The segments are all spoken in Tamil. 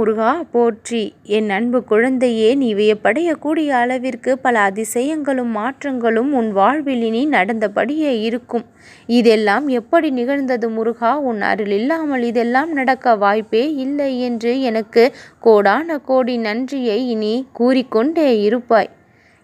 முருகா போற்றி. என் அன்பு குழந்தையே நீ வியப்படையக்கூடிய அளவிற்கு பல அதிசயங்களும் மாற்றங்களும் உன் வாழ்வில் இனி நடந்தபடியே இருக்கும். இதெல்லாம் எப்படி நிகழ்ந்தது முருகா? உன் அருள் இல்லாமல் இதெல்லாம் நடக்க வாய்ப்பே இல்லை என்று எனக்கு கோடான கோடி நன்றியை இனி கூறிக்கொண்டே இருப்பாய்.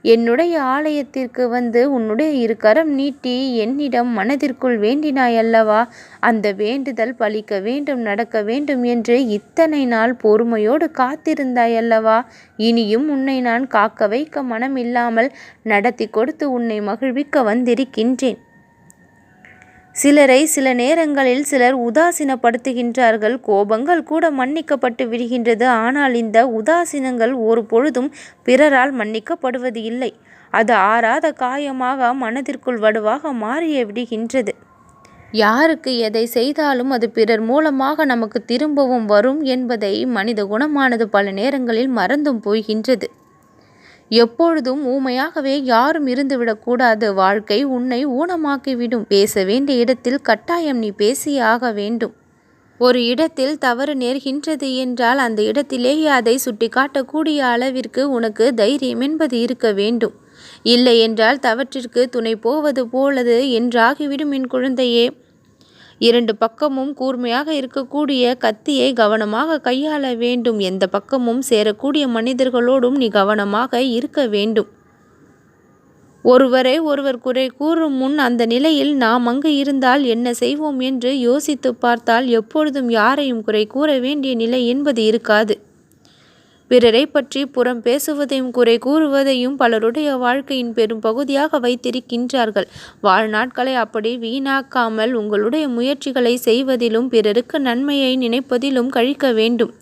என்னுடைய ஆலயத்திற்கு வந்து உன்னுடைய இரு கரம் நீட்டி என்னிடம் மனதிற்குள் வேண்டினாய் அல்லவா அந்த வேண்டுதல் பலிக்க வேண்டும் நடக்க வேண்டும் என்று இத்தனை நாள் பொறுமையோடு காத்திருந்தாய் அல்லவா இனியும் உன்னை நான் காக்க வைக்க மனம் இல்லாமல் நடத்தி கொடுத்து உன்னை மகிழ்விக்க வந்திருக்கின்றேன். சிலரை சில நேரங்களில் சிலர் உதாசீனப்படுத்துகின்றார்கள். கோபங்கள் கூட மன்னிக்கப்பட்டு விடுகின்றது. ஆனால் இந்த உதாசீனங்கள் ஒரு பொழுதும் பிறரால் மன்னிக்கப்படுவது இல்லை. அது ஆறாத காயமாக மனதிற்குள் வடுவாக மாறிய விடுகின்றது. யாருக்கு எதை செய்தாலும் அது பிறர் மூலமாக நமக்கு திரும்பவும் வரும் என்பதை மனித குணமானது பல நேரங்களில் மறந்தும் போகின்றது. எப்பொழுதும் ஊமையாகவே யாரும் இருந்துவிடக்கூடாது. வாழ்க்கை உன்னை ஊனமாக்கிவிடும். பேச வேண்டிய இடத்தில் கட்டாயம் நீ பேசியே ஆக வேண்டும். ஒரு இடத்தில் தவறு நேர்கின்றது என்றால் அந்த இடத்திலேயே அதை சுட்டிக்காட்டக்கூடிய அளவிற்கு உனக்கு தைரியம் என்பது இருக்க வேண்டும். இல்லை என்றால் தவற்றிற்கு துணை போவது போலது என்றாகிவிடும் என் குழந்தையே. இரண்டு பக்கமும் கூர்மையாக இருக்கக்கூடிய கத்தியை கவனமாக கையாள வேண்டும். எந்த பக்கமும் சேரக்கூடிய மனிதர்களோடும் நீ கவனமாக இருக்க வேண்டும். ஒருவரை ஒருவர் குறை கூறும் முன் அந்த நிலையில் நாம் அங்கு இருந்தால் என்ன செய்வோம் என்று யோசித்து பார்த்தால் எப்பொழுதும் யாரையும் குறை கூற வேண்டிய நிலை என்பது இருக்காது. பிறரை பற்றி புறம் பேசுவதையும் குறை கூறுவதையும் பலருடைய வாழ்க்கையின் பெரும் பகுதியாக வைத்திருக்கின்றார்கள். வாழ்நாட்களை அப்படி வீணாக்காமல் உங்களுடைய முயற்சிகளை செய்வதிலும் பிறருக்கு நன்மையை நினைப்பதிலும் கழிக்க வேண்டும்.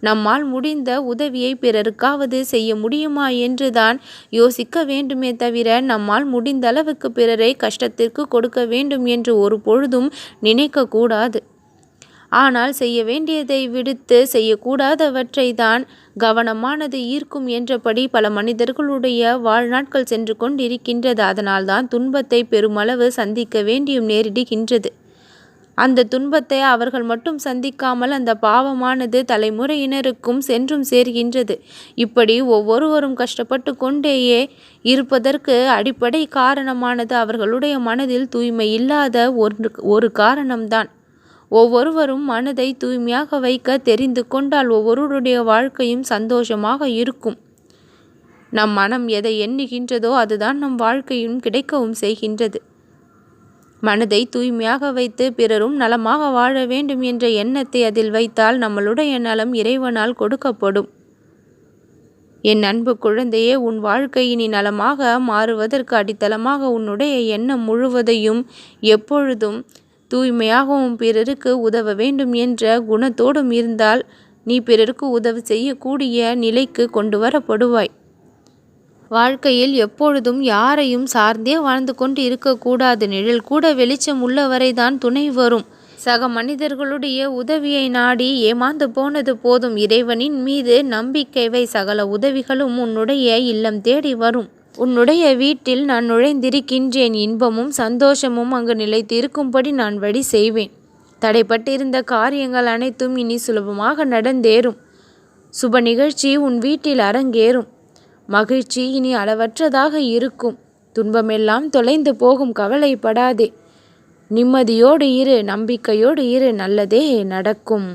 நம்மால் முடிந்த உதவியை பிறருக்காவது செய்ய முடியுமா என்றுதான் யோசிக்க வேண்டுமே தவிர நம்மால் முடிந்த அளவுக்கு பிறரை கஷ்டத்திற்கு கொடுக்க வேண்டும் என்று ஒரு பொழுதும் நினைக்கக்கூடாது. ஆனால் செய்ய வேண்டியதை விடுத்து செய்யக்கூடாதவற்றை தான் கவனமானது ஈர்க்கும் என்றபடி பல மனிதர்களுடைய வாழ்நாட்கள் சென்று கொண்டிருக்கின்றது. அதனால்தான் துன்பத்தை பெருமளவு சந்திக்க வேண்டியும் நேரிடுகின்றது. அந்த துன்பத்தை அவர்கள் மட்டும் சந்திக்காமல் அந்த பாவமானது தலைமுறையினருக்கும் சென்றும் சேர்கின்றது. இப்படி ஒவ்வொருவரும் கஷ்டப்பட்டு கொண்டேயே இருப்பதற்கு அடிப்படை காரணமானது அவர்களுடைய மனதில் தூய்மை இல்லாத ஒரு ஒரு காரணம்தான். ஒவ்வொருவரும் மனதை தூய்மையாக வைக்க தெரிந்து கொண்டால் ஒவ்வொருவருடைய வாழ்க்கையும் சந்தோஷமாக இருக்கும். நம் மனம் எதை எண்ணுகின்றதோ அதுதான் நம் வாழ்க்கையும் கிடைக்கவும் செய்கின்றது. மனதை தூய்மையாக வைத்து பிறரும் நலமாக வாழ வேண்டும் என்ற எண்ணத்தை அதில் வைத்தால் நம்மளுடைய நலம் இறைவனால் கொடுக்கப்படும். என் அன்பு குழந்தையே உன் வாழ்க்கையினி நலமாக மாறுவதற்கு அடித்தளமாக உன்னுடைய எண்ணம் முழுவதையும் எப்பொழுதும் தூய்மையாகவும் பிறருக்கு உதவ வேண்டும் என்ற குணத்தோடும் இருந்தால் நீ பிறருக்கு உதவி செய்யக்கூடிய நிலைக்கு கொண்டு வரப்படுவாய் வாழ்க்கையில் எப்பொழுதும் யாரையும் சார்ந்தே வாழ்ந்து கொண்டு இருக்கக்கூடாது. நிழல் கூட வெளிச்சம் உள்ளவரை தான் துணை வரும். சக மனிதர்களுடைய உதவியை நாடி ஏமாந்து போனது போதும். இறைவனின் மீது நம்பிக்கை வை. சகல உதவிகளும் உன்னுடைய இல்லம் தேடி வரும். உன்னுடைய வீட்டில் நான் நுழைந்திருக்கின்றேன். இன்பமும் சந்தோஷமும் அங்கு நிலைத்திருக்கும்படி நான் வழி செய்வேன். தடைப்பட்டிருந்த காரியங்கள் அனைத்தும் இனி சுலபமாக நடந்தேறும். சுப நிகழ்ச்சி உன் வீட்டில் அரங்கேறும். மகிழ்ச்சி இனி அளவற்றதாக இருக்கும். துன்பமெல்லாம் தொலைந்து போகும் கவலைப்படாதே. நிம்மதியோடு இரு நம்பிக்கையோடு இரு நல்லதே நடக்கும்.